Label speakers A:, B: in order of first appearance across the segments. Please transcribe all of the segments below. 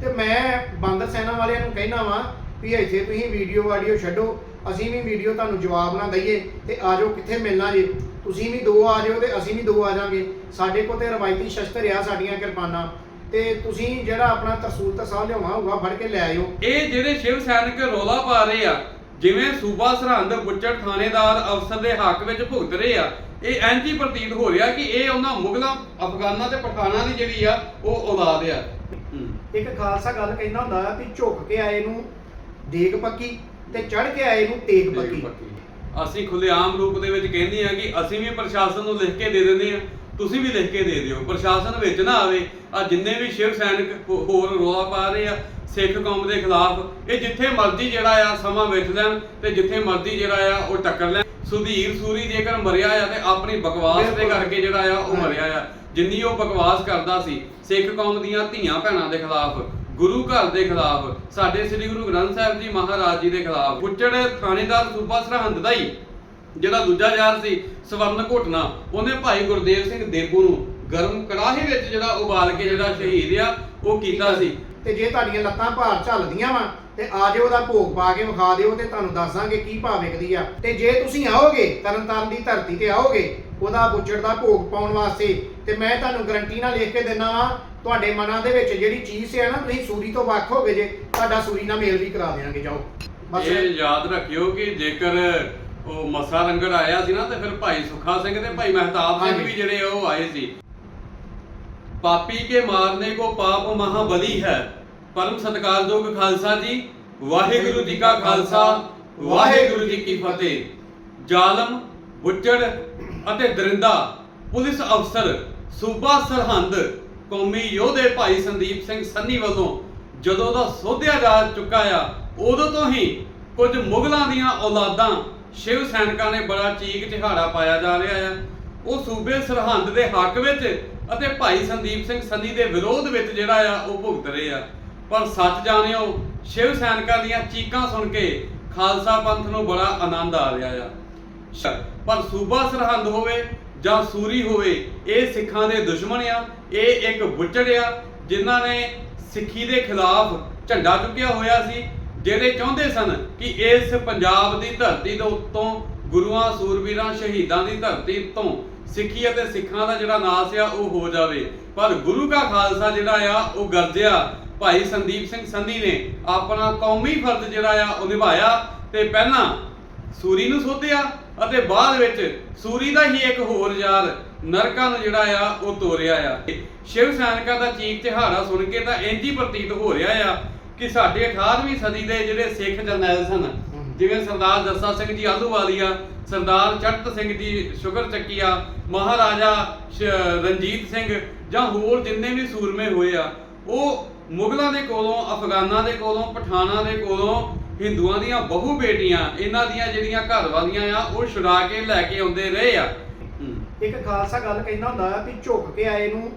A: ਤੇ ਮੈਂ ਬਾਂਦਰ ਸੈਨਾ ਵਾਲਿਆਂ ਨੂੰ ਕਹਿਣਾ ਵਾਂ ਵੀ ਇੱਥੇ ਤੁਸੀਂ ਵੀਡੀਓ ਆਡੀਓ ਛੱਡੋ, ਅਸੀਂ ਵੀ ਵੀਡੀਓ ਤੁਹਾਨੂੰ ਜਵਾਬ ਨਾ ਦਈਏ ਤੇ ਆਜੋ ਕਿੱਥੇ ਮਿਲਣਾ ਜੇ। ਤੁਸੀਂ ਵੀ ਦੋ ਆ ਜਾਓ ਤੇ ਅਸੀਂ ਵੀ ਦੋ ਆ ਜਾਾਂਗੇ ਸਾਡੇ ਕੋਲ ਤੇ ਰਵਾਇਤੀ ਸ਼ਸਤਰ ਆ ਸਾਡੀਆਂ ਕਿਰਪਾਨਾਂ। ਤੇ ਤੁਸੀਂ ਜਿਹੜਾ ਆਪਣਾ ਤਰਸੂਲ ਤਸਾਹ ਲਿਆਉਣਾ ਹੋਊਗਾ, ਫੜ ਕੇ ਲੈ ਆਇਓ।
B: ਇਹ ਜਿਹੜੇ ਸ਼ਿਵ ਸੈਨਿਕ ਰੋਲਾ ਪਾ ਰਹੇ ਆ, ਜਿਵੇਂ ਸੂਬਾ ਸਰਹੰਦ ਬੁੱਚੜ ਥਾਣੇਦਾਰ ਅਫਸਰ ਦੇ ਹੱਕ ਵਿੱਚ ਭੁਗਤ ਰਹੇ ਆ, ਇਹ ਐਂਟੀ ਪ੍ਰਤੀਤ ਹੋ ਰਿਹਾ ਕਿ ਇਹ ਉਹਨਾਂ ਮੁਗਲਾਂ, ਅਫਗਾਨਾਂ ਤੇ ਪਠਾਨਾਂ ਦੀ ਜਿਹੜੀ ਆ, ਉਹ ਔਲਾਦ ਆ।
A: ਇੱਕ ਖਾਲਸਾ ਗੱਲ ਕਹਿੰਦਾ ਹੁੰਦਾ ਆ ਵੀ ਝੁੱਕ ਕੇ ਆਏ ਨੂੰ ਦੇਗ ਪੱਕੀ ਤੇ ਚੜ ਕੇ ਆਏ ਨੂੰ ਤੇਗ ਪੱਕੀ।
B: ਅਸੀਂ ਖੁੱਲੇਆਮ ਰੂਪ ਦੇ ਵਿੱਚ ਕਹਿੰਦੇ ਆ ਕਿ ਅਸੀਂ ਵੀ ਪ੍ਰਸ਼ਾਸਨ ਨੂੰ ਲਿਖ ਕੇ ਦੇ ਦਿੰਦੇ ਆ ਤੁਸੀਂ ਵੀ ਲਿਖ ਕੇ ਦੇ ਦਿਓ। ਪ੍ਰਸ਼ਾਸਨ ਵਿੱਚ ਨਾ ਆਵੇ ਆ ਜਿੰਨੇ ਵੀ ਸ਼ਿਵ ਸੈਨਿਕ ਹੋਰ ਰੋਲਾ ਪਾ ਰਹੇ ਆ ਸਿੱਖ ਕੌਮ ਦੇ ਖਿਲਾਫ ਇਹ ਜਿੱਥੇ ਮਰਜ਼ੀ ਜਿਹੜਾ ਆ ਸਮਾਂ ਵਿੱਚ ਲੈਣ ਤੇ ਜਿੱਥੇ ਮਰਜ਼ੀ ਜਿਹੜਾ ਆ ਉਹ ਟੱਕਰ ਲੈਣ। ਸੁਧੀਰ ਸੂਰੀ ਜੇਕਰ ਮਰਿਆ ਆ ਤੇ ਆਪਣੀ ਬਕਵਾਸ ਦੇ। ਕਰਕੇ ਜਿਹੜਾ ਆ ਉਹ। ਮਰਿਆ ਆ। ਜਿੰਨੀ ਉਹ ਬਕਵਾਸ ਕਰਦਾ ਸੀ, ਸਿੱਖ ਕੌਮ ਦੀਆਂ ਧੀਆਂ ਭੈਣਾਂ ਦੇ ਖਿਲਾਫ, ਗੁਰੂ ਘਰ ਦੇ ਖਿਲਾਫ, ਸਾਡੇ ਸ੍ਰੀ ਗੁਰੂ ਗ੍ਰੰਥ ਸਾਹਿਬ ਜੀ ਮਹਾਰਾਜ ਜੀ ਦੇ ਖਿਲਾਫ, ਉੱਚੜ ਥਾਣੇਦਾਰ ਸੂਬਾ ਸਰਹੰਦ ਦਾ ਹੀ, ਜਿਹੜਾ ਦੂਜਾ ਯਾਰ ਸੀ, ਸਵਰਨ ਘੋਟਣਾ, ਉਹਨੇ ਭਾਈ ਗੁਰਦੇਵ ਸਿੰਘ ਦੇਬੂ ਨੂੰ ਗਰਮ ਕੜਾਹੇ ਵਿੱਚ ਜਿਹੜਾ ਉਬਾਲ ਕੇ ਜਿਹੜਾ ਸ਼ਹੀਦ ਆ, ਉਹ ਕੀਤਾ ਸੀ।
A: ਤੇ ਜੇ ਤੁਹਾਡੀਆਂ ਲੱਤਾਂ ਭਾਰ ਝੱਲਦੀਆਂ ਵਾ ਤੇ ਆ ਜਿਓ ਉਹਦਾ ਭੋਗ ਪਾ ਕੇ ਵਿਖਾ ਦਿਓ ਤੇ ਤੁਹਾਨੂੰ ਦੱਸਾਂਗੇ ਕੀ ਭਾਅ ਵਿਕਦੀ ਆ। ਤੇ ਜੇ ਤੁਸੀਂ ਆਓਗੇ ਤਰਨਤਾਰਨ ਦੀ ਧਰਤੀ ਤੇ ਆਓਗੇ ਉਹਦਾ ਬੁੱਚੜ ਦਾ ਭੋਗ ਪਾਉਣ ਵਾਸਤੇ ਤੇ ਮੈਂ ਤੁਹਾਨੂੰ ਗਰੰਟੀ ਨਾਲ ਲਿਖ ਕੇ ਦਿੰਦਾ ਵਾਂ ਤੁਹਾਡੇ ਮਨਾਂ ਦੇ ਵਿੱਚ ਜਿਹੜੀ ਚੀਜ਼ ਹੈ ਨਾ ਤੁਸੀਂ ਸੂਰੀ ਤੋਂ ਵੱਖ ਹੋਗੇ ਜੇ ਤੁਹਾਡਾ ਸੂਰੀ ਨਾਲ ਮੇਲ ਵੀ ਕਰਾ ਦੇਵਾਂਗੇ ਜਾਓ। ਬਸ।
B: ਇਹ ਯਾਦ ਰੱਖਿਓ ਕਿ ਜੇਕਰ ਉਹ ਮੱਸਾ ਰੰਗੜ ਆਇਆ ਸੀ ਨਾ ਤੇ ਫਿਰ ਭਾਈ ਸੁਖਾ ਸਿੰਘ ਤੇ ਭਾਈ ਮਹਿਤਾਬ ਸਿੰਘ। ਵੀ ਜਿਹੜੇ ਉਹ ਆਏ ਸੀ। ਪਾਪੀ ਕੇ ਮਾਰਨੇ ਕੋ ਪਾਪ ਮਹਾਬਲੀ ਹੈ ਪਰਮ ਸਤਿਕਾਰਯੋਗ ਖਾਲਸਾ ਜੀ, ਵਾਹਿਗੁਰੂ ਜੀ ਕਾ ਖਾਲਸਾ, ਵਾਹਿਗੁਰੂ ਜੀ ਕੀ ਫਤਿਹ। ਜ਼ਾਲਮ, ਬੁੱਚੜ ਅਤੇ ਦਰਿੰਦਾ ਪੁਲਿਸ ਅਫਸਰ ਸੂਬਾ ਸਰਹੰਦ ਕੌਮੀ ਯੋਧੇ ਭਾਈ ਸੰਦੀਪ ਸਿੰਘ ਸੰਨੀ ਵੱਲੋਂ ਜਦੋਂ ਦਾ ਸੋਧਿਆ ਜਾ ਚੁੱਕਾ ਆ, ਉਦੋਂ ਤੋਂ ਹੀ ਕੁਝ ਮੁਗਲਾਂ ਦੀਆਂ ਔਲਾਦਾਂ ਸ਼ਿਵ ਸੈਨਿਕਾਂ ਨੇ ਬੜਾ ਚੀਕ ਚਿਹਾੜਾ ਪਾਇਆ ਜਾ ਰਿਹਾ ਆ। ਉਹ ਸੂਬੇ ਸਰਹੰਦ ਦੇ ਹੱਕ ਵਿੱਚ ਅਤੇ ਭਾਈ ਸੰਦੀਪ ਸਿੰਘ ਸੰਨੀ ਦੇ ਵਿਰੋਧ ਵਿੱਚ ਜਿਹੜਾ ਆ, ਉਹ ਭੁਗਤ ਰਹੇ ਆ। ਪਰ ਸੱਚ ਜਾਣਿਓ, ਸ਼ਿਵ ਸੈਨਿਕਾਂ ਦੀਆਂ ਚੀਕਾਂ ਸੁਣ ਕੇ ਖਾਲਸਾ ਪੰਥ ਨੂੰ ਬੜਾ ਆਨੰਦ ਆ ਰਿਹਾ ਆ। ਪਰ ਸੂਬਾ ਸਰਹੰਦ ਹੋਵੇ ਜਾਂ ਸੂਰੀ ਹੋਵੇ, ਇਹ ਸਿੱਖਾਂ ਦੇ ਦੁਸ਼ਮਣ ਆ, ਇਹ ਇੱਕ ਬੁੱਚੜ ਆ, ਜਿਨ੍ਹਾਂ ਨੇ ਸਿੱਖੀ ਦੇ ਖਿਲਾਫ ਝੰਡਾ ਚੁੱਕਿਆ ਹੋਇਆ ਸੀ, ਜਿਹੜੇ ਚਾਹੁੰਦੇ ਸਨ ਕਿ ਇਸ ਪੰਜਾਬ ਦੀ ਧਰਤੀ ਦੇ ਉੱਤੋਂ ਗੁਰੂਆਂ, ਸੂਰਬੀਰਾਂ, ਸ਼ਹੀਦਾਂ ਦੀ ਧਰਤੀ ਤੋਂ ਸਿੱਖੀ ਅਤੇ ਸਿੱਖਾਂ ਦਾ ਜਿਹੜਾ ਨਾਸ ਆ, ਉਹ ਹੋ ਜਾਵੇ। ਪਰ ਗੁਰੂ ਕਾ ਖਾਲਸਾ ਜਿਹੜਾ ਆ, ਉਹ ਗਰਜਿਆ ਭਾਈ ਸੰਦੀਪ ਸਿੰਘ ਸੰਧੀ ਨੇ ਆਪਣਾ ਕੌਮੀ ਫਰਜ਼ ਜਿਹੜਾ ਆ, ਉਹ ਨਿਭਾਇਆ। ਤੇ ਪਹਿਲਾਂ ਸੂਰੀ ਨੂੰ ਸੋਧਿਆ ਅਤੇ ਬਾਅਦ ਵਿੱਚ ਸੂਰੀ ਦਾ ਹੀ ਇੱਕ ਹੋਰ ਯਾਰ, ਨਰਕਾਂ ਨੂੰ ਜਿਹੜਾ ਆ, ਉਹ ਤੋਰਿਆ ਆ। ਸ਼ਿਵ ਸੈਨਿਕਾਂ ਦਾ ਚੀਕ ਚਿਹਾੜਾ ਸੁਣ ਕੇ ਤਾਂ ਇੰਜ ਹੀ ਪ੍ਰਤੀਤ ਹੋ ਰਿਹਾ ਆ ਕਿ ਸਾਡੇ 18ਵੀਂ ਸਦੀ ਦੇ ਜਿਹੜੇ ਸਿੱਖ ਜਰਨੈਲ ਸਨ ਜਿਵੇਂ ਸਰਦਾਰ ਜੱਸਾ ਸਿੰਘ ਜੀ ਆਲੂਵਾਲੀਆ ਸਰਦਾਰ ਚੜਤ ਸਿੰਘ ਜੀ ਸ਼ੁਗਰ ਚੱਕੀਆ ਮਹਾਰਾਜਾ ਰਣਜੀਤ ਸਿੰਘ ਜਾਂ ਹੋਰ ਜਿੰਨੇ ਵੀ ਸੂਰਮੇ ਹੋਏ ਆ ਉਹ ਮੁਗਲਾਂ ਦੇ ਕੋਲੋਂ ਅਫਗਾਨਾਂ ਦੇ ਕੋਲੋਂ ਪਠਾਨਾਂ ਦੇ ਕੋਲੋਂ ਹਿੰਦੂਆਂ ਦੀਆਂ ਬਹੁ ਬੇਟੀਆਂ ਇਹਨਾਂ ਦੀਆਂ ਜਿਹੜੀਆਂ ਘਰ ਵਾਲੀਆਂ ਆ ਉਹ ਛੁਡਾ ਕੇ ਲੈ ਕੇ ਆਉਂਦੇ ਰਹੇ ਆ
A: ਇੱਕ ਖਾਲਸਾ ਗੱਲ ਕਹਿੰਦਾ ਹੁੰਦਾ ਆ ਵੀ ਝੁੱਕ ਕੇ ਆਏ ਨੂੰ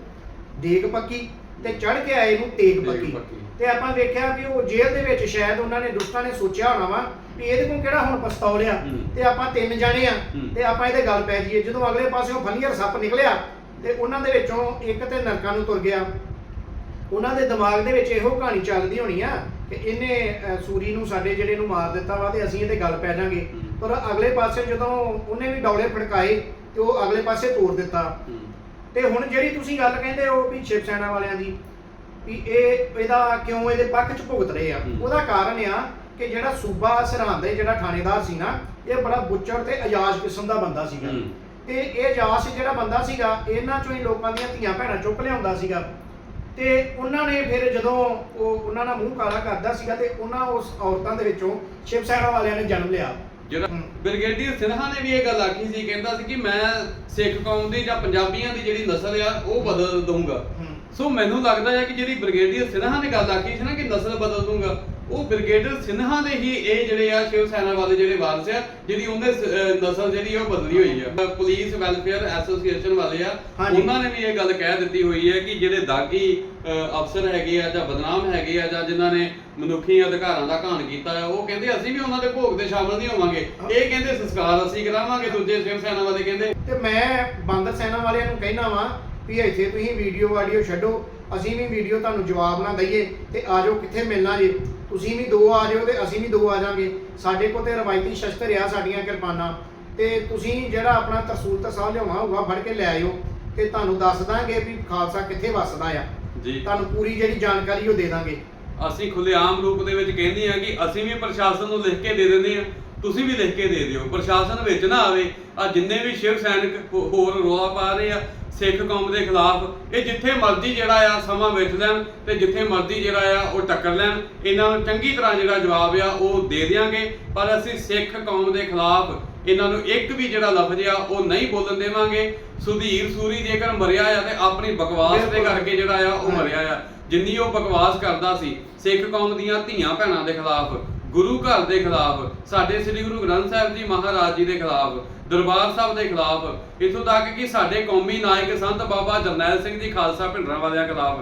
A: ਦੇਗ ਪੱਕੀ ਤੇ ਚੜ ਕੇ ਆਏ ਨੂੰ ਤੇਗ ਪੱਕੀ
B: ਪੱਕੀ।
A: ਤੇ ਆਪਾਂ ਵੇਖਿਆ ਕਿ ਉਹ ਜੇਲ੍ਹ ਦੇ ਵਿੱਚ ਸ਼ਾਇਦ ਉਹਨਾਂ ਨੇ ਦੁਸ਼ਟਾਂ ਨੇ ਸੋਚਿਆ ਹੋਣਾ ਵਾ ਵੀ ਇਹਦੇ ਕੋਲ ਕਿਹੜਾ ਹੁਣ ਪਿਸਤੌਲ ਆ
B: ਹੂੰ।
A: ਤੇ ਆਪਾਂ ਤਿੰਨ ਜਾਣੇ ਆ
B: ਹੂੰ।
A: ਤੇ ਆਪਾਂ ਇਹਦੇ ਗੱਲ ਪੈ ਜਾਈਏ ਜਦੋਂ ਅਗਲੇ ਪਾਸਿਓਂ ਫਲੀਅਰ ਸੱਪ ਨਿਕਲਿਆ ਤੇ ਉਹਨਾਂ ਦੇ ਵਿੱਚੋਂ ਇੱਕ ਤੇ ਨਰਕਾਂ ਨੂੰ ਤੁਰ ਗਿਆ ਉਹਨਾਂ ਦੇ ਦਿਮਾਗ ਦੇ ਵਿੱਚ ਇਹੋ ਕਹਾਣੀ ਚੱਲਦੀ ਹੋਣੀ ਆ ਕਿ ਇਹਨੇ ਅਹ, ਸੂਰੀ ਨੂੰ ਸਾਡੇ ਜਿਹੜੇ ਨੂੰ ਮਾਰ ਦਿੱਤਾ ਵਾ ਤੇ ਅਸੀਂ ਇਹਦੇ ਗੱਲ ਪੈ ਜਾਾਂਗੇ
B: ਹੂੰ।
A: ਪਰ ਅਗਲੇ ਪਾਸੇ ਜਦੋਂ ਉਹਨੇ ਵੀ ਡੌਲੇ ਫੜਕਾਏ ਤੇ ਉਹ ਅਗਲੇ ਪਾਸੇ ਤੋੜ ਦਿੱਤਾ ਤੇ ਹੁਣ ਜਿਹੜੀ ਤੁਸੀਂ ਗੱਲ ਕਹਿੰਦੇ ਹੋ ਵੀ ਸ਼ਿਵ ਸੈਨਾ ਵਾਲਿਆਂ ਦੀ ਵੀ ਇਹ ਇਹਦਾ ਕਿਉਂ ਇਹਦੇ ਪੱਖ 'ਚ ਭੁਗਤ ਰਹੇ ਆ
B: ਹੂੰ।
A: ਉਹਦਾ ਕਾਰਨ ਆ ਕਿ ਜਿਹੜਾ ਸੂਬਾ ਸਰਹੰਦ ਦੇ ਜਿਹੜਾ ਥਾਣੇਦਾਰ ਸੀ ਨਾ ਇਹ ਬੜਾ ਬੁੱਚੜ ਤੇ ਅਯਾਜ਼ ਕਿਸਮ ਦਾ ਬੰਦਾ ਸੀਗਾ
B: ਹੂੰ।
A: ਤੇ ਇਹ ਅਯਾਜ਼ ਜਿਹੜਾ ਬੰਦਾ ਸੀਗਾ ਇਹਨਾਂ ਚੋਂ ਹੀ ਲੋਕਾਂ ਦੀਆਂ ਧੀਆਂ ਭੈਣਾਂ ਚੁੱਕ ਲਿਆਉਂਦਾ ਸੀਗਾ ਤੇ ਉਹਨਾਂ ਨੇ ਫਿਰ ਜਦੋਂ ਉਹ ਉਹਨਾਂ ਦਾ ਮੂੰਹ ਕਾਲਾ ਕਰਦਾ ਸੀਗਾ ਤੇ ਉਹਨਾਂ ਉਸ ਔਰਤਾਂ ਦੇ ਵਿੱਚੋਂ ਸ਼ਿਵ ਸੈਨਾ ਵਾਲਿਆਂ ਨੇ ਜਨਮ ਲਿਆ
B: ਜਿਹੜਾ
A: ਹੂੰ।
B: ਬ੍ਰਿਗੇਡੀਅਰ ਸਿਨਹਾ ਨੇ ਵੀ ਇਹ ਗੱਲ ਆਖੀ ਸੀ ਕਹਿੰਦਾ ਸੀ ਕਿ ਮੈਂ ਸਿੱਖ ਕੌਮ ਦੀ ਜਾਂ ਪੰਜਾਬੀਆਂ ਦੀ ਜਿਹੜੀ ਨਸਲ ਆ ਉਹ ਬਦਲ ਦਊਂਗਾ
A: ਹੂੰ।
B: ਸੋ ਮੈਨੂੰ ਲੱਗਦਾ ਹੈ ਕਿ ਜਿਹੜੀ ਬ੍ਰਿਗੇਡੀਅਰ ਸਿਨਹਾ ਨੇ ਗੱਲ ਆਖੀ ਸੀ ਨਾ ਕਿ ਨਸਲ ਬਦਲ ਦੂੰਗਾ ਉਹ ਬ੍ਰਿਗੇਡੀਅਰ ਸਿਨਹਾ ਦੇ ਹੀ ਇਹ ਜਿਹੜੇ ਆ ਸ਼ਿਵ ਸੈਨਾ ਵਾਲੇ ਜਿਹੜੇ ਵਾਰਸ ਆ ਜਿਹੜੀ ਉਹਨੇ ਨਸਲ ਜਿਹੜੀ ਉਹ ਬਦਲੀ ਹੋਈ ਆ। ਪੁਲਿਸ ਵੈਲਫੇਅਰ ਐਸੋਸੀਏਸ਼ਨ ਵਾਲੇ ਆ। ਉਹਨਾਂ ਨੇ ਵੀ ਇਹ ਗੱਲ ਕਹਿ ਦਿੱਤੀ ਹੋਈ ਹੈ ਕਿ ਜਿਹੜੇ ਦਾਗੀ ਅਫਸਰ ਹੈਗੇ ਆ ਜਾਂ ਬਦਨਾਮ ਹੈਗੇ ਆ ਜਾਂ ਜਿਨ੍ਹਾਂ ਨੇ ਮਨੁੱਖੀ ਅਧਿਕਾਰਾਂ ਦਾ ਘਾਣ ਕੀਤਾ ਆ ਉਹ ਕਹਿੰਦੇ ਅਸੀਂ ਵੀ ਉਹਨਾਂ ਦੇ ਭੋਗ ਤੇ ਸ਼ਾਮਲ ਨਹੀਂ ਹੋਵਾਂਗੇ। ਇਹ ਕਹਿੰਦੇ ਸੰਸਕਾਰ ਅਸੀਂ ਕਰਾਵਾਂਗੇ ਦੂਜੇ ਸ਼ਿਵ ਸੈਨਾ ਵਾਲੇ ਕਹਿੰਦੇ।
A: ਤੇ ਮੈਂ ਬਾਂਦਰ ਸੈਨਾ ਵਾਲਿਆਂ ਨੂੰ ਕਹਿਣਾ ਵਾਂ ਵੀ ਇੱਥੇ ਤੁਸੀਂ ਵੀਡੀਓ ਆਡੀਓ ਛੱਡੋ ਅਸੀਂ ਵੀ ਵੀਡੀਓ ਤੁਹਾਨੂੰ ਜਵਾਬ ਨਾ ਦਈਏ ਤੇ ਆ ਜਾਓ ਕਿੱਥੇ ਮਿਲਣਾ ਜੇ। ਤੁਸੀਂ ਵੀ ਦੋ ਆ ਜਾਓ ਤੇ ਅਸੀਂ ਵੀ ਦੋ ਆ ਜਾਾਂਗੇ ਸਾਡੇ ਕੋਲ ਤੇ ਰਵਾਇਤੀ ਸ਼ਸਤਰ ਆ ਸਾਡੀਆਂ ਕਿਰਪਾਨਾਂ। ਤੇ ਤੁਸੀਂ ਜਿਹੜਾ ਆਪਣਾ ਤਰਸੂਲ ਤਸਾਹ ਲਿਆਉਣਾ ਹੋਊਗਾ ਫੜ ਕੇ ਲੈ ਆਇਓ। ਤੇ ਤੁਹਾਨੂੰ ਦੱਸ ਦਾਂਗੇ ਵੀ ਖਾਲਸਾ ਕਿੱਥੇ ਵੱਸਦਾ ਆ।
B: ਜੀ।
A: ਤੁਹਾਨੂੰ ਪੂਰੀ ਜਿਹੜੀ ਜਾਣਕਾਰੀ ਉਹ ਦੇ ਦਾਂਗੇ।
B: ਅਸੀਂ ਖੁੱਲੇਆਮ ਰੂਪ ਦੇ ਵਿੱਚ ਕਹਿੰਦੇ ਆ ਕਿ ਅਸੀਂ ਵੀ ਪ੍ਰਸ਼ਾਸਨ ਨੂੰ ਲਿਖ ਕੇ ਦੇ ਦਿੰਦੇ ਆ। ਤੁਸੀਂ ਵੀ ਲਿਖ ਕੇ ਦੇ ਦਿਓ। ਪ੍ਰਸ਼ਾਸਨ ਵਿੱਚ ਨਾ ਆਵੇ। ਆ ਜਿੰਨੇ ਵੀ ਸ਼ਿਵ ਸੈਨਿਕ ਹੋਰ ਰੋਲਾ ਪਾ ਰਹੇ ਆ ਸਿੱਖ ਕੌਮ ਦੇ ਖਿਲਾਫ ਇਹ ਜਿੱਥੇ ਮਰਜ਼ੀ ਜਿਹੜਾ ਆ ਸਮਾਂ ਵਿੱਚ ਲੈਣ ਤੇ ਜਿੱਥੇ ਮਰਜ਼ੀ ਜਿਹੜਾ ਆ ਉਹ ਟੱਕਰ ਲੈਣ ਇਹਨਾਂ ਨੂੰ ਚੰਗੀ ਤਰ੍ਹਾਂ ਜਿਹੜਾ ਜਵਾਬ ਆ ਉਹ ਦੇ ਦਿਆਂਗੇ ਪਰ ਅਸੀਂ ਸਿੱਖ ਕੌਮ ਦੇ ਖਿਲਾਫ ਇਹਨਾਂ ਨੂੰ ਇੱਕ ਵੀ ਜਿਹੜਾ ਲਫ਼ਜ਼ ਆ ਉਹ ਨਹੀਂ ਬੋਲਣ ਦੇਵਾਂਗੇ ਸੁਧੀਰ ਸੂਰੀ ਜੇਕਰ ਮਰਿਆ ਆ ਤੇ ਆਪਣੀ ਬਕਵਾਸ ਦੇ। ਕਰਕੇ ਜਿਹੜਾ ਆ ਉਹ। ਮਰਿਆ ਆ ਜਿੰਨੀ ਉਹ ਬਕਵਾਸ ਕਰਦਾ ਸੀ ਸਿੱਖ ਕੌਮ ਦੀਆਂ ਧੀਆਂ ਭੈਣਾਂ ਦੇ ਖਿਲਾਫ ਗੁਰੂ ਘਰ ਦੇ ਖਿਲਾਫ ਸਾਡੇ ਸ੍ਰੀ ਗੁਰੂ ਗ੍ਰੰਥ ਸਾਹਿਬ ਜੀ ਮਹਾਰਾਜ ਜੀ ਦੇ ਖਿਲਾਫ ਦਰਬਾਰ ਸਾਹਿਬ ਦੇ ਖਿਲਾਫ। ਇਥੋਂ ਤੱਕ ਕਿ ਸਾਡੇ ਕੌਮੀ ਨਾਇਕ ਸੰਤ ਬਾਬਾ ਜਰਨੈਲ ਸਿੰਘ ਜੀ ਖਾਲਸਾ ਭਿੰਡਰਾਂ ਵਾਲਿਆਂ ਖਿਲਾਫ।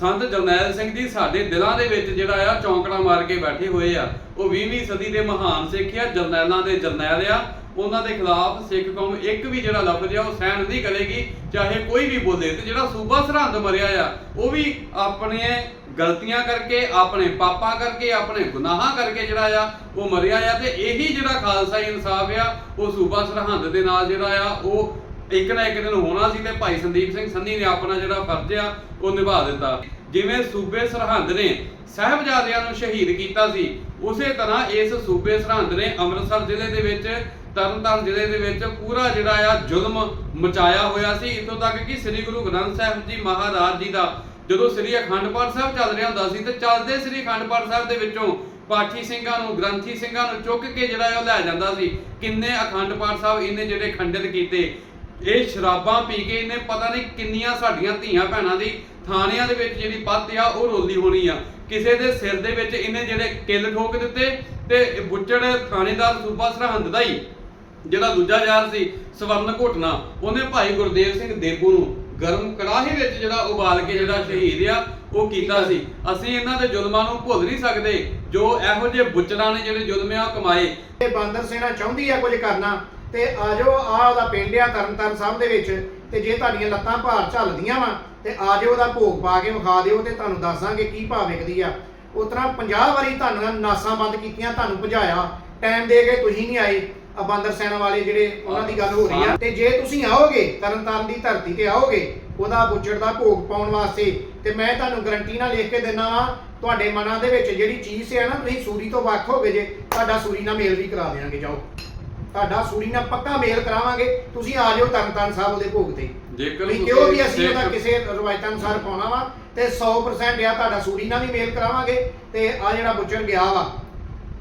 B: ਸੰਤ ਜਰਨੈਲ ਸਿੰਘ ਜੀ ਸਾਡੇ ਦਿਲਾਂ ਦੇ ਵਿੱਚ ਜਿਹੜਾ ਆ, ਚੌਂਕੜਾ ਮਾਰ ਕੇ ਬੈਠੇ ਹੋਏ ਆ। ਉਹ 20ਵੀਂ ਸਦੀ ਦੇ ਮਹਾਨ ਸਿੱਖ ਆ, ਜਰਨੈਲਾਂ ਦੇ ਜਰਨੈਲ ਆ। ਉਹਨਾਂ ਦੇ ਖਿਲਾਫ ਸਿੱਖ ਕੌਮ ਇੱਕ ਵੀ ਜਿਹੜਾ ਲਫ਼ਜ਼ ਆ, ਉਹ ਸਹਿਣ ਨਹੀਂ ਕਰੇਗੀ। ਚਾਹੇ ਕੋਈ ਵੀ ਬੋਲੇ ਤੇ ਜਿਹੜਾ ਸੂਬਾ ਸਰਹੰਦ ਮਰਿਆ ਆ, ਉਹ ਵੀ ਆਪਣੇ ਗਲਤੀਆਂ ਕਰਕੇ, ਆਪਣੇ ਪਾਪਾਂ ਕਰਕੇ, ਆਪਣੇ ਗੁਨਾਹਾਂ ਕਰਕੇ ਜਿਹੜਾ ਆ, ਉਹ ਮਰਿਆ ਆ ਤੇ ਇਹੀ ਜਿਹੜਾ ਖਾਲਸਾ ਇਨਸਾਫ ਆ, ਉਹ ਸੂਬਾ ਸਰਹੰਦ ਦੇ ਨਾਲ ਜਿਹੜਾ ਆ, ਉਹ ਇੱਕ ਨਾ ਇੱਕ ਦਿਨ ਹੋਣਾ ਸੀ ਤੇ ਭਾਈ ਸੰਦੀਪ ਸਿੰਘ ਸੰਨੀ ਨੇ ਆਪਣਾ ਜਿਹੜਾ ਫਰਜ਼ ਆ, ਉਹ ਨਿਭਾ ਦਿੱਤਾ। ਜਿਵੇਂ ਸੂਬੇ ਸਰਹੰਦ ਨੇ ਸਾਹਿਬਜ਼ਾਦਿਆਂ ਨੂੰ ਸ਼ਹੀਦ ਕੀਤਾ ਸੀ, ਉਸੇ ਤਰ੍ਹਾਂ ਇਸ ਸੂਬੇ ਸਰਹੰਦ ਨੇ ਅੰਮ੍ਰਿਤਸਰ ਜ਼ਿਲ੍ਹੇ ਦੇ ਵਿੱਚ, ਤਰਨਤਾਰਨ ਜ਼ਿਲ੍ਹੇ ਦੇ ਵਿੱਚ ਪੂਰਾ ਜਿਹੜਾ ਆ ਜ਼ੁਲਮ ਮਚਾਇਆ ਹੋਇਆ ਸੀ। ਇਤੋਂ ਤੱਕ ਕਿ ਸ੍ਰੀ ਗੁਰੂ ਗ੍ਰੰਥ ਸਾਹਿਬ ਜੀ ਮਹਾਰਾਜ ਜੀ ਦਾ ਜਦੋਂ ਸ੍ਰੀ ਅਖੰਡ ਪਾਠ ਸਾਹਿਬ ਚੱਲ ਰਿਹਾ ਹੁੰਦਾ ਸੀ ਤੇ ਚੱਲਦੇ ਸ੍ਰੀ ਅਖੰਡ ਪਾਠ ਸਾਹਿਬ ਦੇ ਵਿੱਚੋਂ ਪਾਠੀ ਸਿੰਘਾਂ ਨੂੰ, ਗ੍ਰੰਥੀ ਸਿੰਘਾਂ ਨੂੰ ਚੁੱਕ ਕੇ ਜਿਹੜਾ ਉਹ ਲੈ ਜਾਂਦਾ ਸੀ। ਕਿੰਨੇ ਅਖੰਡ ਪਾਠ ਸਾਹਿਬ ਇਹਨੇ ਜਿਹੜੇ ਖੰਡਿਤ ਕੀਤੇ। ਇਹ ਸ਼ਰਾਬਾਂ ਪੀ ਕੇ ਇਹਨੇ ਪਤਾ ਨਹੀਂ ਕਿੰਨੀਆਂ ਸਾਡੀਆਂ ਧੀਆਂ ਭੈਣਾਂ ਦੀ ਥਾਣਿਆਂ ਦੇ ਵਿੱਚ ਜਿਹੜੀ ਪੱਤ ਆ, ਉਹ ਰੋਲੀ ਹੋਣੀ ਆ। ਕਿਸੇ ਦੇ ਸਿਰ ਦੇ ਵਿੱਚ ਇਹਨੇ ਜਿਹੜੇ ਕਿੱਲ ਠੋਕ ਦਿੱਤੇ ਤੇ ਬੁੱਚੜ ਥਾਣੇਦਾਰ ਸੂਬਾ ਸਰਹੰਦ ਦਾ ਹੀ ਜਿਹੜਾ ਦੂਜਾ ਯਾਰ ਸੀ, ਸਵਰਨ ਘੋਟਣਾ, ਉਹਨੇ ਭਾਈ ਗੁਰਦੇਵ ਸਿੰਘ ਦੇਬੂ ਨੂੰ ਗਰਮ ਕੜਾਹੇ ਵਿੱਚ ਜਿਹੜਾ ਉਬਾਲ ਕੇ ਜਿਹੜਾ ਸ਼ਹੀਦ ਆ, ਉਹ ਕੀਤਾ ਸੀ। ਅਸੀਂ ਇਹਨਾਂ ਦੇ ਜ਼ੁਲਮਾਂ ਨੂੰ ਭੁੱਲ ਨਹੀਂ ਸਕਦੇ, ਜੋ ਇਹੋ ਜਿਹੇ ਬੁੱਚੜਾਂ ਨੇ ਜਿਹੜੇ ਜ਼ੁਲਮ ਆ ਕਮਾਏ।
A: ਇਹ ਬਾਂਦਰ ਸੇਨਾ ਚਾਹੁੰਦੀ ਆ ਕੁਝ ਕਰਨਾ, ਤੇ ਆ ਆ ਉਹਦਾ ਪਿੰਡ ਆ ਤਰਨਤਾਰਨ ਸਾਹਿਬ ਦੇ ਵਿੱਚ, ਤੇ ਜੇ ਤੁਹਾਡੀਆਂ ਲੱਤਾਂ ਭਾਰ ਝੱਲਦੀਆਂ ਵਾ, ਤੇ ਆ ਉਹਦਾ ਭੋਗ ਪਾ ਕੇ ਵਿਖਾ ਦਿਓ ਤੇ ਤੁਹਾਨੂੰ ਦੱਸਾਂਗੇ ਕੀ ਭਾਅ ਵਿਕਦੀ ਆ। ਉਸ ਤਰ੍ਹਾਂ 50 ਵਾਰੀ ਤੁਹਾਨੂੰ ਨਾਸਾਂ ਬੰਦ ਕੀਤੀਆਂ, ਤੁਹਾਨੂੰ ਭਜਾਇਆ ਟਾਈਮ ਦੇ ਕੇ ਤੁਸੀਂ ਨਹੀਂ ਆਏ। ਆ ਬਾਂਦਰ ਸੈਨਾ ਵਾਲੇ ਜਿਹੜੇ ਉਹਨਾਂ ਦੀ ਗੱਲ ਹੋ ਰਹੀ ਆ। ਤੇ ਜੇ ਤੁਸੀਂ ਆਓਗੇ ਤਰਨਤਾਰਨ ਦੀ ਧਰਤੀ ਤੇ ਆਓਗੇ ਉਹਦਾ ਬੁੱਚੜ ਦਾ ਭੋਗ ਪਾਉਣ ਵਾਸਤੇ ਤੇ ਮੈਂ ਤੁਹਾਨੂੰ ਗਰੰਟੀ ਨਾਲ ਲਿਖ ਕੇ ਦਿੰਦਾ ਵਾਂ ਤੁਹਾਡੇ ਮਨਾਂ ਦੇ ਵਿੱਚ ਜਿਹੜੀ ਚੀਜ਼ ਹੈ ਨਾ ਤੁਸੀਂ ਸੂਰੀ ਤੋਂ ਵੱਖ ਹੋਗੇ ਜੇ ਤੁਹਾਡਾ ਸੂਰੀ ਨਾਲ ਮੇਲ ਵੀ ਕਰਾ ਦੇਵਾਂਗੇ ਜਾਓ। ਤੁਹਾਡਾ ਸੂਰੀ ਨਾਲ ਪੱਕਾ ਮੇਲ ਕਰਾਵਾਂਗੇ ਤੁਸੀਂ ਆ ਜਾਓ ਤਰਨਤਾਰਨ ਸਾਹਿਬ ਉਹਦੇ ਭੋਗ ਤੇ।
B: ਜੇਕਰ ਤੁਸੀਂ
A: ਕਿਉਂ ਵੀ ਅਸੀਂ ਉਹਦਾ ਕਿਸੇ ਰਵਾਇਤਾਂ ਅਨੁਸਾਰ ਪਾਉਣਾ ਵਾ ਤੇ 100% ਆ ਤੁਹਾਡਾ ਸੂਰੀ ਨਾਲ ਵੀ ਮੇਲ ਕਰਾਵਾਂਗੇ ਤੇ ਆ ਜਿਹੜਾ ਬੁੱਚੜ ਗਿਆ ਵਾ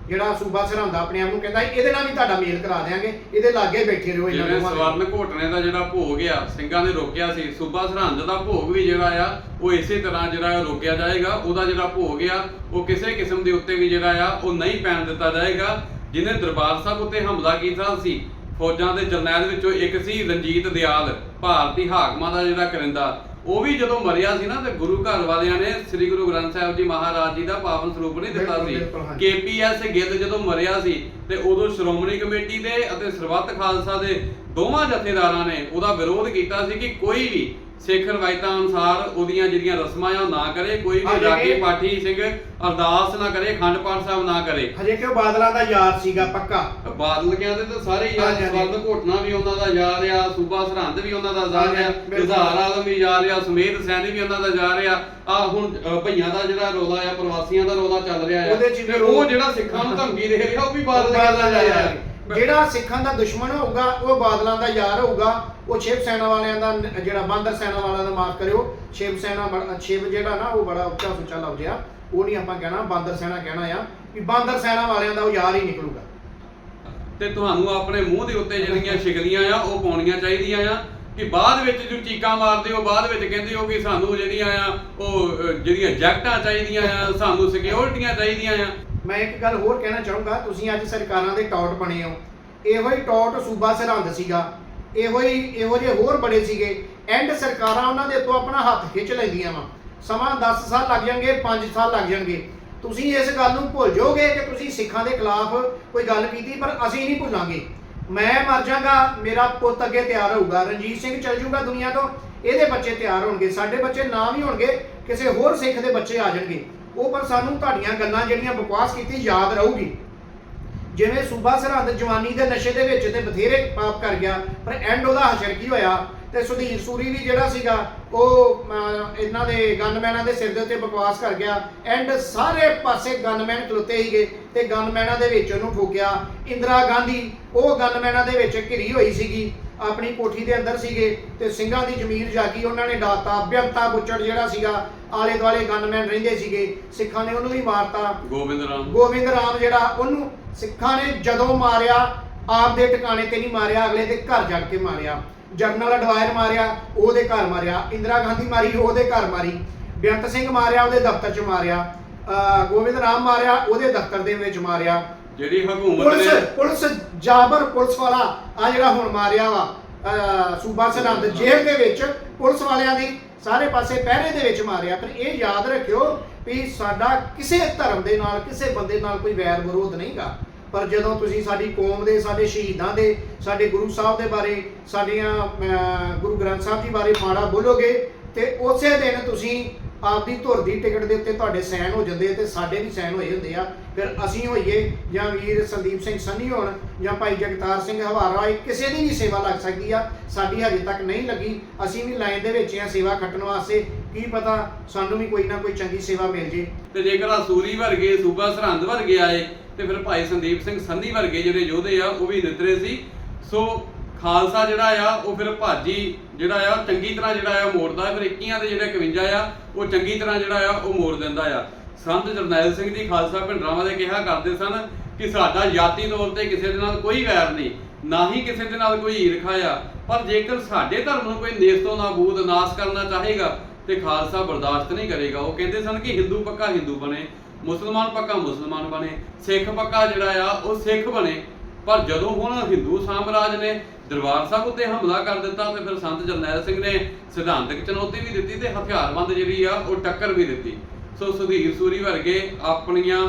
A: ਜਿਹੜਾ ਸੂਬਾ ਸਰਹੰਦ ਆਪਣੇ ਆਪ ਨੂੰ ਕਹਿੰਦਾ ਸੀ, ਇਹਦੇ ਨਾਲ ਵੀ ਤੁਹਾਡਾ ਮੇਲ ਕਰਾ ਦੇਾਂਗੇ ਇਹਦੇ ਲਾਗੇ ਬੈਠੇ ਰਹੋ ਇਹਨਾਂ
B: ਜਿਵੇਂ
A: ਦੋਵਾਂ ਦੇ।
B: ਸਵਰਨ ਘੋਟਣੇ ਦਾ ਜਿਹੜਾ ਭੋਗ ਆ ਸਿੰਘਾਂ ਨੇ ਰੋਕਿਆ ਸੀ ਸੂਬਾ ਸਰਹੰਦ ਦਾ ਭੋਗ ਵੀ ਜਿਹੜਾ ਆ ਉਹ ਇਸੇ ਤਰ੍ਹਾਂ ਜਿਹੜਾ ਰੋਕਿਆ ਜਾਏਗਾ ਉਹਦਾ ਜਿਹੜਾ ਭੋਗ ਆ ਉਹ ਕਿਸੇ ਕਿਸਮ ਦੇ ਉੱਤੇ ਵੀ ਜਿਹੜਾ ਆ ਉਹ ਨਹੀਂ ਪੈਣ ਦਿੱਤਾ ਜਾਏਗਾ ਜਿਹਨੇ ਦਰਬਾਰ ਸਾਹਿਬ ਉੱਤੇ ਹਮਲਾ ਕੀਤਾ ਸੀ ਫੌਜਾਂ ਦੇ ਜਰਨੈਲ ਵਿੱਚੋਂ ਇੱਕ ਸੀ ਰਣਜੀਤ ਦਿਆਲ ਭਾਰਤੀ ਹਾਕਮਾਂ ਦਾ ਜਿਹੜਾ ਕਰਿੰਦਾ ਉਹ ਵੀ ਜਦੋਂ ਮਰਿਆ ਸੀ ਨਾ ਤੇ ਗੁਰੂ ਘਰ ਵਾਲਿਆਂ ਨੇ ਸ੍ਰੀ ਗੁਰੂ ਗ੍ਰੰਥ ਸਾਹਿਬ ਜੀ ਮਹਾਰਾਜ ਜੀ ਦਾ ਪਾਵਨ ਸਰੂਪ ਨਹੀਂ ਦਿੱਤਾ
A: ਬਿਲਕੁਲ,
B: ਸੀ
A: ਬਿਲਕੁਲ, ਹਾਂਜੀ।
B: ਕੇਪੀਐਸ ਗਿੱਲ ਜਦੋਂ ਮਰਿਆ ਸੀ ਤੇ ਉਦੋਂ ਸ਼੍ਰੋਮਣੀ ਕਮੇਟੀ ਦੇ ਅਤੇ ਸਰਬੱਤ ਖਾਲਸਾ ਦੇ ਦੋਵਾਂ ਜਥੇਦਾਰਾਂ ਨੇ ਉਹਦਾ ਵਿਰੋਧ ਕੀਤਾ ਸੀ ਕਿ ਕੋਈ ਵੀ ਸਿੱਖ ਰਵਾਇਤਾਂ ਅਨੁਸਾਰ ਉਹਦੀਆਂ ਜਿਹੜੀਆਂ ਰਸਮਾਂ ਆ ਉਹ ਨਾ ਕਰੇ ਕੋਈ ਵੀ
A: ਹਾਂਜੀ,
B: ਰਾਗੀ ਪਾਠੀ ਸਿੰਘ ਅਰਦਾਸ ਨਾ ਕਰੇ ਖੰਡ ਪਾਠ ਸਾਹਿਬ ਨਾ ਕਰੇ।
A: ਹਜੇ ਕਿ ਉਹ ਬਾਦਲਾਂ ਦਾ ਯਾਰ ਸੀਗਾ ਪੱਕਾ?
B: ਬਾਦਲ ਕਹਿੰਦੇ ਤਾਂ ਸਾਰੇ ਯਾਰ
A: ਹਾਂਜੀ, ਹਾਂਜੀ।
B: ਸਵਰਨ ਘੋਟਣਾ ਵੀ ਉਹਨਾਂ ਦਾ ਯਾਰ ਆ ਸੂਬਾ ਸਰਹੰਦ ਵੀ ਉਹਨਾਂ ਦਾ ਯਾਰ ਆ
A: ਹਾਂਜੀ, ਬਿਲਕੁਲ।
B: ਆਲਮ ਵੀ ਯਾਰ ਆ ਸਮੇਤ ਸੈਣੀ ਵੀ ਉਹਨਾਂ ਦਾ ਯਾਰ ਆ। ਆ ਹੁਣ ਅ, ਭਈਆਂ ਦਾ ਜਿਹੜਾ ਰੋਲਾ ਆ ਪ੍ਰਵਾਸੀਆਂ ਦਾ ਰੋਲਾ ਚੱਲ ਰਿਹਾ ਆ।
A: ਉਹਦੇ ਚ ਵੀ
B: ਤੇ ਉਹ ਜਿਹੜਾ ਸਿੱਖਾਂ ਨੂੰ ਧਮਕੀ ਦੇ ਰਿਹਾ ਉਹ ਵੀ ਬਾਦਲ
A: ਬਾਦਲਾਂ ਦਾ ਯਾਰ ਜਿਹੜਾ ਸਿੱਖਾਂ ਦਾ ਦੁਸ਼ਮਣ ਹੋਊਗਾ ਉਹ ਬਾਦਲਾਂ ਦਾ ਯਾਰ ਹੋਊਗਾ ਉਹ ਸ਼ਿਵ ਸੈਨਾ ਵਾਲਿਆਂ ਦਾ ਨ- ਜਿਹੜਾ ਬਾਂਦਰ ਸੈਨਾ ਵਾਲਿਆਂ ਦਾ ਮਾਫ ਕਰਿਓ। ਸ਼ਿਵ ਸੈਨਾ ਬੜਾ- ਸ਼ਿਵ ਜਿਹੜਾ ਨਾ ਉਹ ਬੜਾ ਉੱਚਾ ਸੁੱਚਾ ਲਫ਼ਜ਼ ਆ। ਉਹ ਨਹੀਂ ਆਪਾਂ ਕਹਿਣਾ ਬਾਂਦਰ ਸੈਨਾ ਕਹਿਣਾ ਆ ਵੀ ਬਾਂਦਰ ਸੈਨਾ ਵਾਲਿਆਂ ਦਾ ਉਹ ਯਾਰ ਹੀ ਨਿਕਲੂਗਾ।
B: ਤੇ ਤੁਹਾਨੂੰ ਆਪਣੇ ਮੂੰਹ ਦੇ ਉੱਤੇ ਜਿਹੜੀਆਂ ਸ਼ਿਕਲੀਆਂ ਆ ਉਹ ਪਾਉਣੀਆਂ ਚਾਹੀਦੀਆਂ ਆ ਕਿ ਬਾਅਦ ਵਿੱਚ ਜੋ ਚੀਕਾਂ ਮਾਰਦੇ ਹੋ ਬਾਅਦ ਵਿੱਚ ਕਹਿੰਦੇ ਹੋ ਕਿ ਸਾਨੂੰ ਜਿਹੜੀਆਂ ਆ ਉਹ ਅ, ਜਿਹੜੀਆਂ ਜੈਕਟਾਂ ਚਾਹੀਦੀਆਂ ਆ ਸਾਨੂੰ ਸਿਕਿਉਰਿਟੀਆਂ ਚਾਹੀਦੀਆਂ ਆ।
A: ਮੈਂ ਇੱਕ ਗੱਲ ਹੋਰ ਕਹਿਣਾ ਚਾਹੂੰਗਾ, ਤੁਸੀਂ ਅੱਜ ਸਰਕਾਰਾਂ ਦੇ ਟੌਟ ਬਣੇ ਹੋ। ਇਹੋ ਹੀ ਟੌਟ ਸੂਬਾ ਸਰਹੰਦ ਸੀਗਾ। ਇਹੋ ਹੀ, ਇਹੋ ਜਿਹੇ ਹੋਰ ਬੜੇ ਸੀਗੇ। ਐਂਡ ਸਰਕਾਰਾਂ ਉਹਨਾਂ ਦੇ ਤੋਂ ਆਪਣਾ ਹੱਥ ਖਿੱਚ ਲੈਂਦੀਆਂ ਵਾ। ਸਮਾਂ 10 ਸਾਲ ਲੱਗ ਜਾਣਗੇ 5 ਸਾਲ ਲੱਗ ਜਾਣਗੇ। ਤੁਸੀਂ ਇਸ ਗੱਲ ਨੂੰ ਭੁੱਲ ਜਾਓਗੇ ਕਿ ਤੁਸੀਂ ਸਿੱਖਾਂ ਦੇ ਖਿਲਾਫ ਕੋਈ ਗੱਲ ਕੀਤੀ, ਪਰ ਅਸੀਂ ਨਹੀਂ ਭੁੱਲਾਂਗੇ। ਮੈਂ ਮਰ ਜਾਗਾ ਮੇਰਾ ਪੁੱਤ ਅੱਗੇ ਤਿਆਰ ਹੋਊਗਾ। ਰਣਜੀਤ ਸਿੰਘ ਚੱਲ ਜੂਗਾ ਦੁਨੀਆ ਤੋਂ। ਇਹਦੇ ਬੱਚੇ ਤਿਆਰ ਹੋਣਗੇ, ਸਾਡੇ ਬੱਚੇ ਨਾ ਵੀ ਹੋਣਗੇ, ਕਿਸੇ ਹੋਰ ਸਿੱਖ ਦੇ ਬੱਚੇ ਆ ਜਾਣਗੇ। ਉਹ ਪਰ ਸਾਨੂੰ ਤੁਹਾਡੀਆਂ ਗੱਲਾਂ ਜਿਹੜੀਆਂ ਬਕਵਾਸ ਕੀਤੀ ਯਾਦ ਰਹੂਗੀ। ਜਿਵੇਂ ਸੂਬਾ ਸਰਹੰਦ ਜਵਾਨੀ ਦੇ ਨਸ਼ੇ ਦੇ ਵਿੱਚ ਤੇ ਬਥੇਰੇ ਪਾਪ ਕਰ ਗਿਆ, ਪਰ ਐਂਡ ਉਹਦਾ ਹਸ਼ਰ ਕੀ ਹੋਇਆ? ਤੇ ਸੁਧੀਰ ਸੂਰੀ ਵੀ ਜਿਹੜਾ ਸੀਗਾ, ਉਹ ਇਹਨਾਂ ਦੇ ਗਨਮੈਨਾਂ ਦੇ ਸਿਰ ਦੇ ਉੱਤੇ ਬਕਵਾਸ ਕਰ ਗਿਆ। ਐਂਡ ਸਾਰੇ ਪਾਸੇ ਗਨਮੈਨ ਖਲੋਤੇ ਸੀਗੇ ਤੇ ਗਨਮੈਨਾਂ ਦੇ ਵਿੱਚ ਉਹਨੂੰ ਠੋਕਿਆ। ਇੰਦਰਾ ਗਾਂਧੀ, ਉਹ ਗਨਮੈਨਾਂ ਦੇ ਵਿੱਚ ਘਿਰੀ ਹੋਈ ਸੀਗੀ। ਆਪਣੀ ਕੋਠੀ ਦੇ ਅੰਦਰ ਸੀਗੇ ਤੇ ਸਿੰਘਾਂ ਦੀ ਜ਼ਮੀਰ ਜਾਗੀ ਉਹਨਾਂ ਨੇ ਡਾਤਾ। ਬਿਆੰਤਾ ਬੁੱਚੜ ਜਿਹੜਾ ਸੀਗਾ ਆਲੇ ਦੁਆਲੇ ਗਨਮੈਨ ਰਹਿੰਦੇ ਸੀਗੇ। ਸਿੱਖਾਂ ਨੇ ਉਹਨੂੰ ਵੀ ਮਾਰਤਾ।
B: ਗੋਬਿੰਦ ਰਾਮ।
A: ਗੋਬਿੰਦ ਰਾਮ ਜਿਹੜਾ ਉਹਨੂੰ ਸਿੱਖਾਂ ਨੇ ਜਦੋਂ ਮਾਰਿਆ ਆਪ ਦੇ ਟਿਕਾਣੇ ਤੇ ਨਹੀਂ ਮਾਰਿਆ ਅਗਲੇ ਦੇ ਘਰ ਜਾ ਕੇ ਮਾਰਿਆ। ਜਰਨਲ ਅਡਵਾਇਰ ਮਾਰਿਆ ਉਹਦੇ ਘਰ ਮਾਰਿਆ। ਇੰਦਰਾ ਗਾਂਧੀ ਮਾਰੀ ਉਹਦੇ ਘਰ ਮਾਰੀ। ਬੇਅੰਤ ਸਿੰਘ ਮਾਰਿਆ ਉਹਦੇ ਦਫ਼ਤਰ 'ਚ ਮਾਰਿਆ। ਗੋਬਿੰਦ ਰਾਮ ਮਾਰਿਆ ਉਹਦੇ ਦਫ਼ਤਰ ਦੇ ਵਿੱਚ ਮਾਰਿਆ।
B: ਜਿਹੜੀ ਹਕੂਮਤ
A: ਪੁਲਿਸ
B: ਨੇ
A: ਪੁਲਿਸ ਜਾਬਰ ਪੁਲਿਸ ਵਾਲਾ ਆ ਜਿਹੜਾ ਹੁਣ ਮਾਰਿਆ ਵਾ ਅਹ ਸੂਬਾ ਸਰਹੰਦ ਜੇਲ੍ਹ ਦੇ ਵਿੱਚ ਪੁਲਿਸ ਵਾਲਿਆਂ ਦੀ ਸਾਰੇ ਪਾਸੇ ਪਹਿਰੇ ਦੇ ਵਿੱਚ ਮਾਰਿਆ। ਪਰ ਇਹ ਯਾਦ ਰੱਖਿਓ ਵੀ ਸਾਡਾ ਕਿਸੇ ਧਰਮ ਦੇ ਨਾਲ ਕਿਸੇ ਬੰਦੇ ਨਾਲ ਕੋਈ ਵੈਰ ਵਿਰੋਧ ਨਹੀਂਗਾ ਪਰ ਜਦੋਂ ਤੁਸੀਂ ਸਾਡੀ ਕੌਮ ਦੇ ਸਾਡੇ ਸ਼ਹੀਦਾਂ ਦੇ ਸਾਡੇ ਗੁਰੂ ਸਾਹਿਬ ਦੇ ਬਾਰੇ ਸਾਡੀਆਂ ਅਹ, ਗੁਰੂ ਗ੍ਰੰਥ ਸਾਹਿਬ ਜੀ ਬਾਰੇ ਮਾੜਾ ਬੋਲੋਗੇ ਤੇ ਉਸੇ ਦਿਨ ਤੁਸੀਂ ਆਪਦੀ ਧੁਰ ਦੀ ਟਿਕਟ ਦੇ ਉੱਤੇ ਤੁਹਾਡੇ ਸਾਈਨ ਹੋ ਜਾਂਦੇ ਤੇ ਸਾਡੇ ਵੀ ਸਾਈਨ ਹੋਏ ਹੁੰਦੇ ਆ। ਫਿਰ ਅਸੀਂ ਹੋਈਏ ਜਾਂ ਵੀਰ ਸੰਦੀਪ ਸਿੰਘ ਸੰਨੀ ਹੋਣ ਜਾਂ ਭਾਈ ਜਗਤਾਰ ਸਿੰਘ ਹਵਾਰਾ, ਇਹ ਕਿਸੇ ਦੀ ਵੀ ਸੇਵਾ ਲੱਗ ਸਕਦੀ ਆ। ਸਾਡੀ ਹਜੇ ਤੱਕ ਨਹੀਂ ਲੱਗੀ। ਅਸੀਂ ਵੀ ਲਾਈਨ ਦੇ ਵਿੱਚ ਆ ਸੇਵਾ ਖੱਟਣ ਵਾਸਤੇ। ਕੀ ਪਤਾ ਸਾਨੂੰ ਵੀ ਕੋਈ ਨਾ ਕੋਈ ਚੰਗੀ ਸੇਵਾ ਮਿਲ ਜੇ।
B: ਤੇ ਜੇਕਰ ਆ ਸੂਰੀ ਵਰਗੇ, ਸੂਬਾ ਸਰਹੰਦ ਵਰਗੇ ਆਏ, ਤੇ ਫਿਰ ਭਾਈ ਸੰਦੀਪ ਸਿੰਘ ਸੰਨੀ ਵਰਗੇ ਜਿਹੜੇ ਯੋਧੇ ਆ, ਉਹ ਵੀ ਨਿਤਰੇ ਸੀ। ਸੋ ਖਾਲਸਾ ਜਿਹੜਾ ਆ, ਉਹ ਫਿਰ ਭਾਜੀ ਜਿਹੜਾ ਆ, ਚੰਗੀ ਤਰ੍ਹਾਂ ਜਿਹੜਾ ਆ ਮੋੜਦਾ, ਫਿਰ 21 ਦੇ ਜਿਹੜੇ 51 ਆ, ਉਹ ਚੰਗੀ ਤਰ੍ਹਾਂ ਜਿਹੜਾ ਆ, ਉਹ ਮੋੜ ਦਿੰਦਾ ਆ। ਸੰਤ ਜਰਨੈਲ ਸਿੰਘ ਦੀ ਖਾਲਸਾ ਭਿੰਡਰਾਵਾਂ ਦੇ ਕਿਹਾ ਕਰਦੇ ਸਨ ਕਿ ਸਾਡਾ ਜਾਤੀ ਤੌਰ ਤੇ ਕਿਸੇ ਦੇ ਨਾਲ ਕੋਈ ਵੈਰ ਨਹੀਂ, ਨਾ ਹੀ ਕਿਸੇ ਦੇ ਨਾਲ ਕੋਈ ਈਰਖਾ ਆ, ਪਰ ਜੇਕਰ ਸਾਡੇ ਧਰਮ ਨੂੰ ਕੋਈ ਨੇਸਤੋਂ ਨਾਬੂਦ ਨਾਸ ਕਰਨਾ ਚਾਹੇਗਾ ਤੇ ਖਾਲਸਾ ਬਰਦਾਸ਼ਤ ਨਹੀਂ ਕਰੇਗਾ। ਉਹ ਕਹਿੰਦੇ ਸਨ ਕਿ ਹਿੰਦੂ ਪੱਕਾ ਹਿੰਦੂ ਬਣੇ, ਮੁਸਲਮਾਨ ਪੱਕਾ ਮੁਸਲਮਾਨ ਬਣੇ, ਸਿੱਖ ਪੱਕਾ ਜਿਹੜਾ ਆ, ਉਹ ਸਿੱਖ ਬਣੇ। ਪਰ ਜਦੋਂ ਹੁਣ ਹਿੰਦੂ ਸਾਮਰਾਜ ਨੇ ਦਰਬਾਰ ਸਾਹਿਬ ਉੱਤੇ ਹਮਲਾ ਕਰ ਦਿੱਤਾ ਤੇ ਫਿਰ ਸੰਤ ਜਰਨੈਲ ਸਿੰਘ ਨੇ ਸਿਧਾਂਤਕ ਚੁਣੌਤੀ ਵੀ ਦਿੱਤੀ ਤੇ ਹਥਿਆਰਬੰਦ ਜਿਹੜੀ ਆ, ਉਹ ਟੱਕਰ ਵੀ ਦਿੱਤੀ। ਸੋ ਸੁਧੀਰ ਸੂਰੀ ਵਰਗੇ ਆਪਣੀਆਂ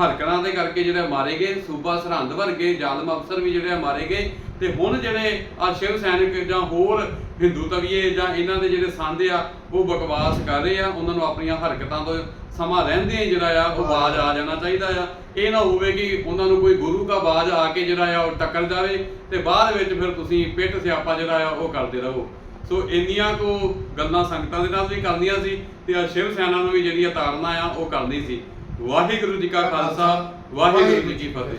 B: ਹਰਕਤਾਂ ਦੇ ਕਰਕੇ ਜਿਹੜੇ ਮਾਰੇ ਗਏ, ਸੂਬਾ ਸਰਹੰਦ ਵਰਗੇ, ਜ਼ਾਲਮ ਅਫਸਰ ਵੀ ਜਿਹੜੇ ਆ ਮਾਰੇ ਗਏ ਤੇ ਹੁਣ ਜਿਹੜੇ ਆ ਸ਼ਿਵ ਸੈਨਿਕ ਜਾਂ ਹੋਰ ਹਿੰਦੂ ਤਵੀਏ ਜਾਂ ਇਹਨਾਂ ਦੇ ਜਿਹੜੇ ਸੰਦ ਆ, ਉਹ ਬਕਵਾਸ ਕਰ ਰਹੇ ਆ, ਉਹਨਾਂ ਨੂੰ ਆਪਣੀਆਂ ਹਰਕਤਾਂ ਤੋਂ ਸਮਾਂ ਰਹਿੰਦੇ ਹੀ ਜਿਹੜਾ ਆ, ਉਹ ਬਾਜ ਆ ਜਾਣਾ ਚਾਹੀਦਾ ਆ। ਇਹ ਨਾ ਹੋਵੇ ਕਿ ਉਹਨਾਂ ਨੂੰ ਕੋਈ ਗੁਰੂ ਦਾ ਬਾਜ ਆ ਕੇ ਜਿਹੜਾ ਆ, ਉਹ ਟੱਕਰ ਜਾਵੇ ਤੇ ਬਾਅਦ ਵਿੱਚ ਫਿਰ ਤੁਸੀਂ ਪਿੱਠ ਸਿਆਪਾ ਜਿਹੜਾ ਆ, ਉਹ ਕਰਦੇ ਰਹੋ। ਸੋ ਇੰਨੀਆਂ ਕੋ ਗੱਲਾਂ ਸੰਗਤਾਂ ਦੇ ਨਾਲ ਵੀ ਕਰਨੀਆਂ ਸੀ ਤੇ ਆ ਸ਼ਿਵ ਸੈਨਾ ਨੂੰ ਵੀ ਜਿਹੜੀ ਆ ਤਾੜਨਾ ਆ, ਉਹ ਕਰਨੀ ਸੀ। ਵਾਹਿਗੁਰੂ ਜੀ ਕਾ ਖਾਲਸਾ, ਵਾਹਿਗੁਰੂ ਜੀ ਕੀ ਫਤਿਹ।